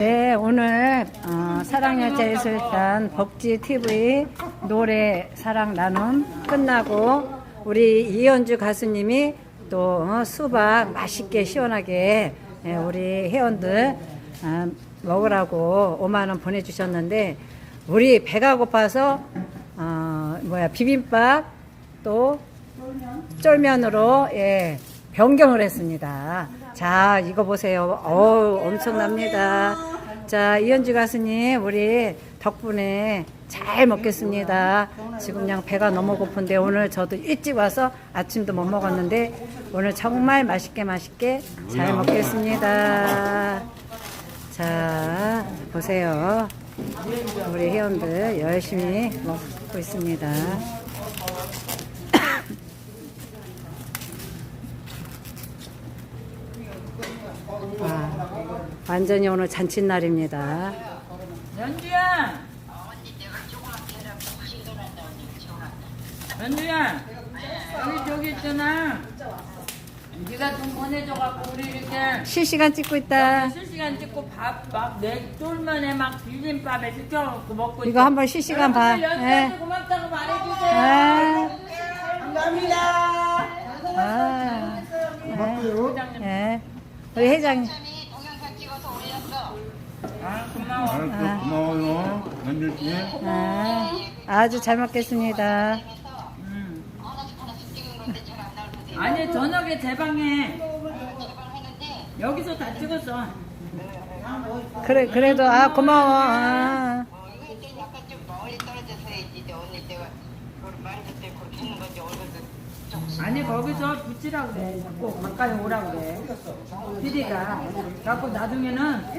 네, 오늘 어, 사랑여자예술단 복지TV 노래 사랑 나눔 끝나고 우리 이현주 가수님이 또 어, 수박 맛있게 시원하게 예, 우리 회원들 아, 먹으라고 5만 원 보내주셨는데 우리 배가 고파서 어, 뭐야 비빔밥 또 쫄면으로 예, 변경을 했습니다. 자, 이거 보세요. 어우, 엄청납니다. 자, 이현주 가수님, 우리 덕분에 잘 먹겠습니다. 지금 그냥 배가 너무 고픈데 오늘 저도 일찍 와서 아침도 못 먹었는데 오늘 정말 맛있게 맛있게 잘 먹겠습니다. 자, 보세요. 우리 회원들 열심히 먹고 있습니다. 와, 완전히 오늘 잔칫날입니다. 연주야! 연주야! 우리 저기 있잖아. 네가 돈 보내줘갖고 우리 이렇게 실시간 찍고 있다. 실시간 찍고 밥막네 쫄면에 막 비빔밥에 시켜갖고 먹고 이거 한번 실시간 봐. 여러분들 예. 연주한테 고맙다고 말해주세요. 아, 감사합니다. 아, 예. 예. 우리 회장님. 아 고마워. 알았어, 고마워요. 연주 씨. 아, 아주 잘 먹겠습니다. 음. 아니 저녁에 제 방에 여기서 다 찍었어. 그래, 그래도, 아, 고마워. 아, 이거 약간 좀 멀리 떨어져서 해야지 이제 언니 내가 그걸 말했을 때 그렇게 하는 건지 얼굴도 좀 아니 거기서 붙이라고 그래. 자꾸 가까이 오라고 그래. 피디가. 자꾸 나중에는